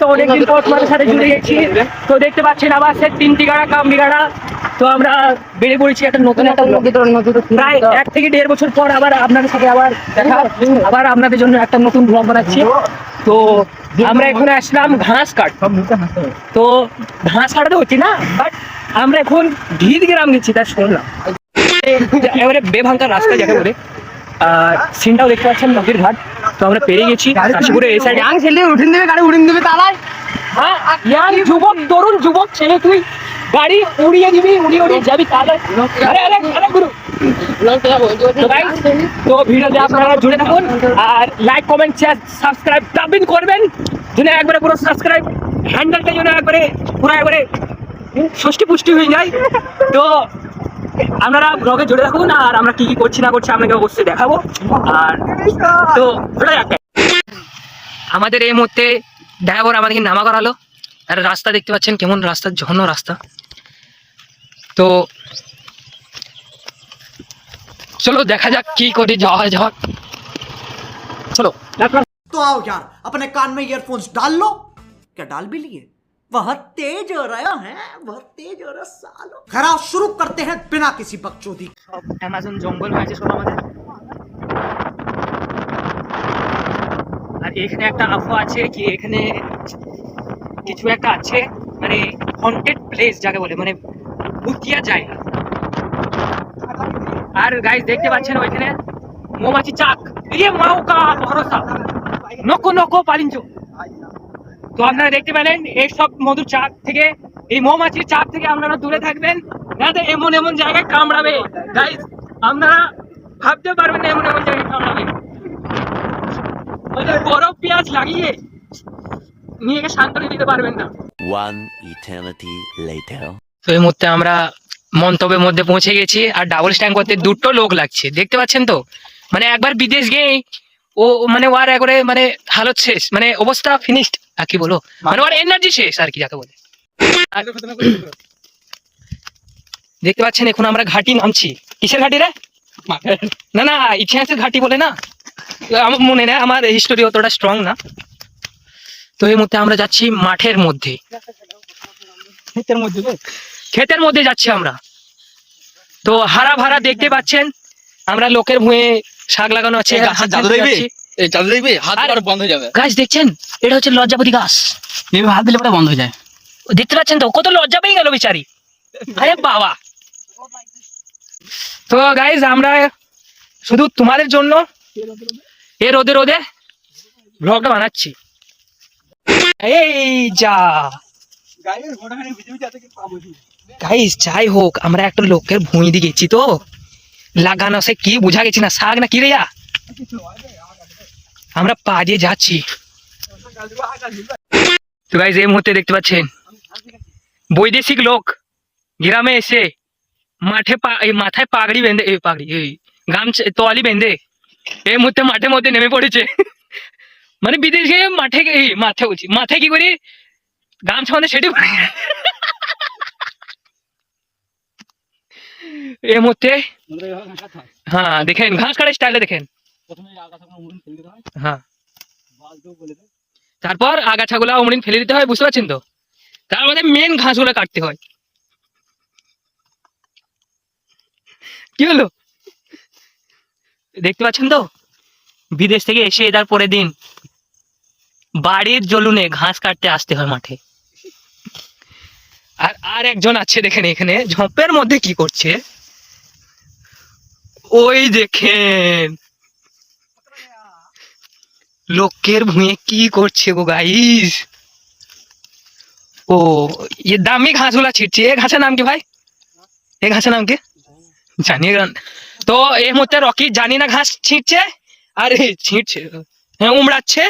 তো অনেকদিন পর তোমাদের সাথে জুড়ে গেছি। তো দেখতে পাচ্ছেন আবার সে তিন টিকাড়া কাম বিঘাড়া। তো আমরা বেরিয়ে পড়েছি একটা নতুন একটা প্রায় এক থেকে দেড় বছর পর আবার আপনাদের সাথে আবার দেখা। আবার আপনাদের জন্য একটা নতুন ব্লগ বানাচ্ছি। তো আমরা এখানে আসলাম ঘাস কাট। তো ঘাস কাটাতে হচ্ছে না বাট আমরা এখন ভিড় গ্রাম গেছি, তা শুনলাম। এবারে বেভাঙ্কার রাস্তা যাকে বলে। আর সিনটাও দেখতে পাচ্ছেন নদীর ঘাট। তো আমরা পেরে গেছি কাশীপুরের এই সাইডে ইয়াং ছেলে উঠিন দেবে গাড়ি উঠিন দেবে তালায়। হ্যাঁ ইয়াং যুবক তরুণ যুবক ছেলে তুই গাড়ি উড়িয়ে দিবি উড়িয়ে উড়িয়ে যাবি তাহলে আরে আরে আরে গুরু। তো guys, তো ভিডিওতে আপনারা জুড়ে থাকুন আর লাইক কমেন্ট শেয়ার সাবস্ক্রাইব দাবিন করবেন যেন একবারে পুরো সাবস্ক্রাইব হ্যান্ডেলটা যেন একবারে পুরো একবারে ষষ্ঠী পুষ্টি হয়ে যায়। তো আপনারা ব্লগে জুড়ে থাকুন আর আমরা কি কি করছি না করছি আপনাকে অবশ্যই দেখাবো আর তো ওটা যাক আমাদের এই মুহূর্তে ড্রাইভার আমাদেরকে নামা করালো আর রাস্তা দেখতে পাচ্ছেন কেমন রাস্তা ঝর্ণ রাস্তা তো চলো দেখা যাক কি করে যাওয়া যাক চলো तो आओ यार अपने कान में ईयरफोन्स डाल लो क्या डाल भी लिए बहुत तेज हो रहा है बहुत तेज हो रहा सालो खराब शुरू करते हैं बिना किसी बकचोदी के। সব অ্যামাজন জঙ্গল হয়েছে সব আমাদের আর এখানে একটা আবহাওয়া আছে কি এখানে কিছু একটা আছে মানে হন্টেড প্লেস যাকে বলে মানে ভুতিয়া জায়গা আর গাইস দেখতে পাচ্ছেন ওইখানে মৌমাছি চাক ইয়ে মাউকা ভরসা নকো নকো পালিঞ্চো তো আপনারা দেখতে পেলেন এই সব মধুর চাক থেকে এই মৌমাছির চাপ থেকে আপনারা দূরে থাকবেন। না তো এমন এমন জায়গায় কামড়াবে। গাইস আপনারা ভাবতে পারবেন না এমন এমন জায়গায় কামড়াবে। বরফ পেঁয়াজ লাগিয়ে নিজেকে শান্তনি দিতে পারবেন না। One eternity later. তো এই মুহূর্তে আমরা মন্তব্যের মধ্যে পৌঁছে গেছি আর ডাবল স্ট্যান্ড করতে দুটো লোক লাগছে। দেখতে পাচ্ছেন তো? মানে একবার বিদেশ গিয়ে ও মানে ওর একবারে মানে হালত শেষ। মানে অবস্থা ফিনিশড আর কি বলো? মানে ওর এনার্জি শেষ আর কি যাকে বলে। দেখতে পাচ্ছেন এখন আমরা ঘাটি নামছি। কিসের ঘাটি রে? না না ইতিহাসের ঘাটি বলে না। আমার মনে নেই আমার হিস্টোরি অতটা স্ট্রং না। তো এই মুহূর্তে আমরা যাচ্ছি মাঠের মধ্যে। ক্ষেতের মধ্যে ক্ষেতের মধ্যে যাচ্ছি আমরা। তো হারা ভাড়া দেখতে পাচ্ছেন আমরা লোকের ভুঁয়ে শাক লাগানো আছে এই জাদু দেখবি? হাত আর- আর বন্ধ হয়ে যাবে। গাছ দেখছেন? এটা হচ্ছে লজ্জাপতি গাছ। এভাবে হাত দিলে পরে বন্ধ হয়ে যায়। দেখতে পাচ্ছেন তো? কত লজ্জা পেয়ে গেল বিচারি। আরে বাবা। তো গাইজ আমরা শুধু তোমাদের জন্য এ রোদে রোদে ব্লগটা বানাচ্ছি। এই যা। গাইজ যাই হোক আমরা একটা লোকের ভুঁই দিয়ে গেছি তো। লাগানো সে কি বুঝা গেছি না? শাক না কি রে? আমরা পা দিয়ে যাচ্ছি। তো গাইজ এই মুহূর্তে দেখতে পাচ্ছেন, বৈদেশিক লোক গ্রামে এসে মাঠে মাথায় পাগড়ি বেঁধে, এই পাগড়ি, এই গামছা, তোয়ালি বেঁধে এই মুহূর্তে মাঠের মধ্যে নেমে পড়েছে। মানে বিদেশে মাঠে এই মাঠে বলছি মাথায় কি করি? গামছা মানে সেটি। এই মুহূর্তে হ্যাঁ দেখেন, ঘাস কাটার স্টাইলে দেখেন। হ্যাঁ তারপর আগাছাগুলো অমরিন ফেলে দিতে হয় বুঝতে পারছেন তো? তার মধ্যে মেন ঘাসগুলো কাটতে হয়। কি হলো? দেখতে পাচ্ছেন তো? বিদেশ থেকে এসে এটার পরের দিন বাড়ির জলুনে ঘাস কাটতে আসতে হয় মাঠে। আর আর একজন আছে দেখেন এখানে ঝোপের মধ্যে কি করছে? ওই দেখেন লোকের ভুঁয়ে কি করছে গো গাইস ও ये দামি ঘাসগুলা ছিটছে এ ঘাসের নাম কি ভাই? এ ঘাসের নাম কি? জানি তো এর মধ্যে রকি জানি না ঘাস ছিঁড়ছে আর এ ছিঁড়ছে হ্যাঁ উমড়াচ্ছে।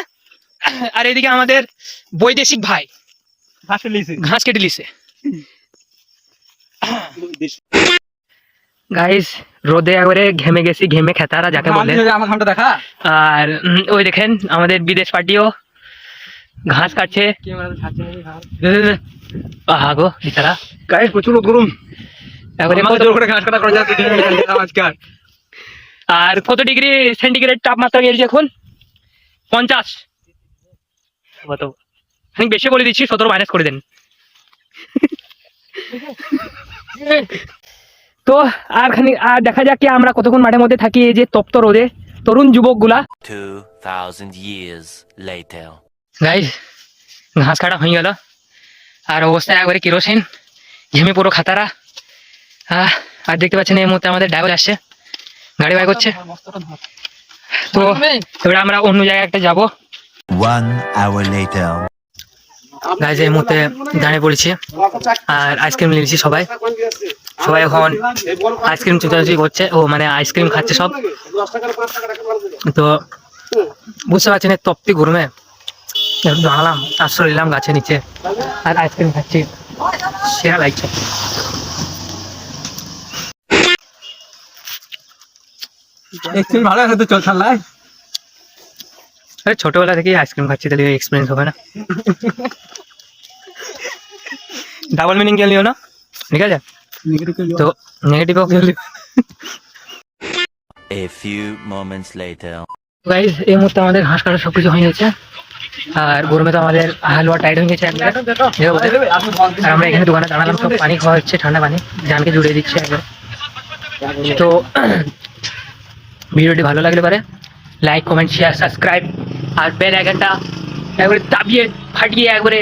আর এদিকে আমাদের বৈদেশিক ভাই। ঘাস কেটে লিছে গাইস রোদে একবারে ঘেমে গেছি ঘেমে খেতারা যাকে বলে। আমার ঘামটা দেখা? আর ওই দেখেন আমাদের বিদেশ পার্টিও ঘাস কাটছে। আহা গো বিচারা। গাইস প্রচুর গরম। আর কত ডিগ্রি সেন্টিগ্রেড তাপমাত্রা গেছে এখন? পঞ্চাশ। খানিক বেশি বলে দিচ্ছি সতেরো মাইনাস করে দেন। তো আর খানিক আর দেখা যাক কি আমরা কতক্ষণ মাঠের মধ্যে থাকি এই যে তপ্ত রোদে। তরুণ যুবকগুলা। 2,000 years later. গাইজ ঘাস কাটা হয়ে গেল। আর অবস্থা একবারে কেরোসিন ঘেমে পুরো খাতারা। আর দেখতে পাচ্ছেন এই মুহূর্তে আমাদের ড্রাইভার আসছে। গাড়ি বাই করছে তো এবার আমরা অন্য জায়গায় একটা যাব। One hour later. গাইজ এই মুহূর্তে দাঁড়িয়ে পড়েছি। আর আইসক্রিম নিয়েছি সবাই। সবাই এখন আইসক্রিম চুচাচুচি করছে। ও মানে আইসক্রিম খাচ্ছে সব। তো বুঝতে পারছেন তপ্তি একটু দাঁড়ালাম আশ্রয় নিলাম গাছের নিচে। আর আইসক্রিম খাচ্ছি। সেরা লাগছে। ভালো চল আরে ছোটবেলা থেকেই আইসক্রিম খাচ্ছি তাহলে এক্সপিরিয়েন্স হবে না। ডাবল মিনিং খেলিও না। ঠিক আছে? তো খেলি A few moments later. Guys এই মুহূর্তে আমাদের ঘাস কাটা সবকিছু হয়ে গেছে। আর গরমে তো আমাদের হালুয়া টাইট হয়ে গেছে আর আমরা এখানে দোকানে দাঁড়ালাম সব পানি খাওয়া হচ্ছে ঠান্ডা পানি। জানকে জুড়ে দিচ্ছে একবার। তো ভিডিওটি ভালো লাগলে পারে লাইক কমেন্ট শেয়ার সাবস্ক্রাইব আর বেল আইকনটা একবারে দাবিয়ে ফাটিয়ে একবারে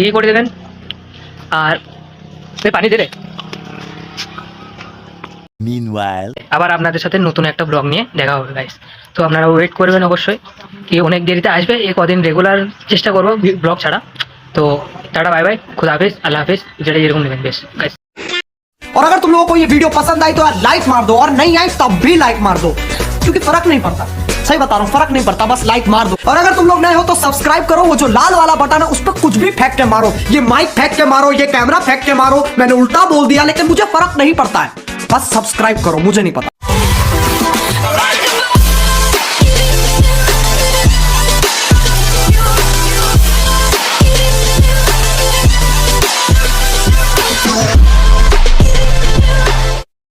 ইয়ে করে দেবেন। আর পানি দে রে Meanwhile. আবার আপনাদের সাথে নতুন একটা ব্লগ নিয়ে দেখা হবে গাইস তো আপনারা ওয়েট করবেন অবশ্যই কি অনেক দেরিতে আসবে এই কদিন রেগুলার চেষ্টা করবো ব্লগ ছাড়া তো টাটা বাই বাই খুদা হাফিজ আল্লাহ হাফিজ যেটা যেরকম নেবেন বেশ গাইস और अगर तुम लोगों को ये वीडियो पसंद आई तो यार लाइक मार दो और नहीं आई तब भी लाइक मार दो क्योंकि फर्क नहीं पड़ता सही बता रहा हूँ फर्क नहीं पड़ता बस लाइक मार दो और अगर तुम लोग नए हो तो सब्सक्राइब करो वो जो लाल वाला बटन है उस पर कुछ भी फेंक के मारो ये माइक फेंक के मारो ये कैमरा फेंक के मारो मैंने उल्टा बोल दिया लेकिन मुझे फर्क नहीं पड़ता है बस सब्सक्राइब करो मुझे नहीं पता।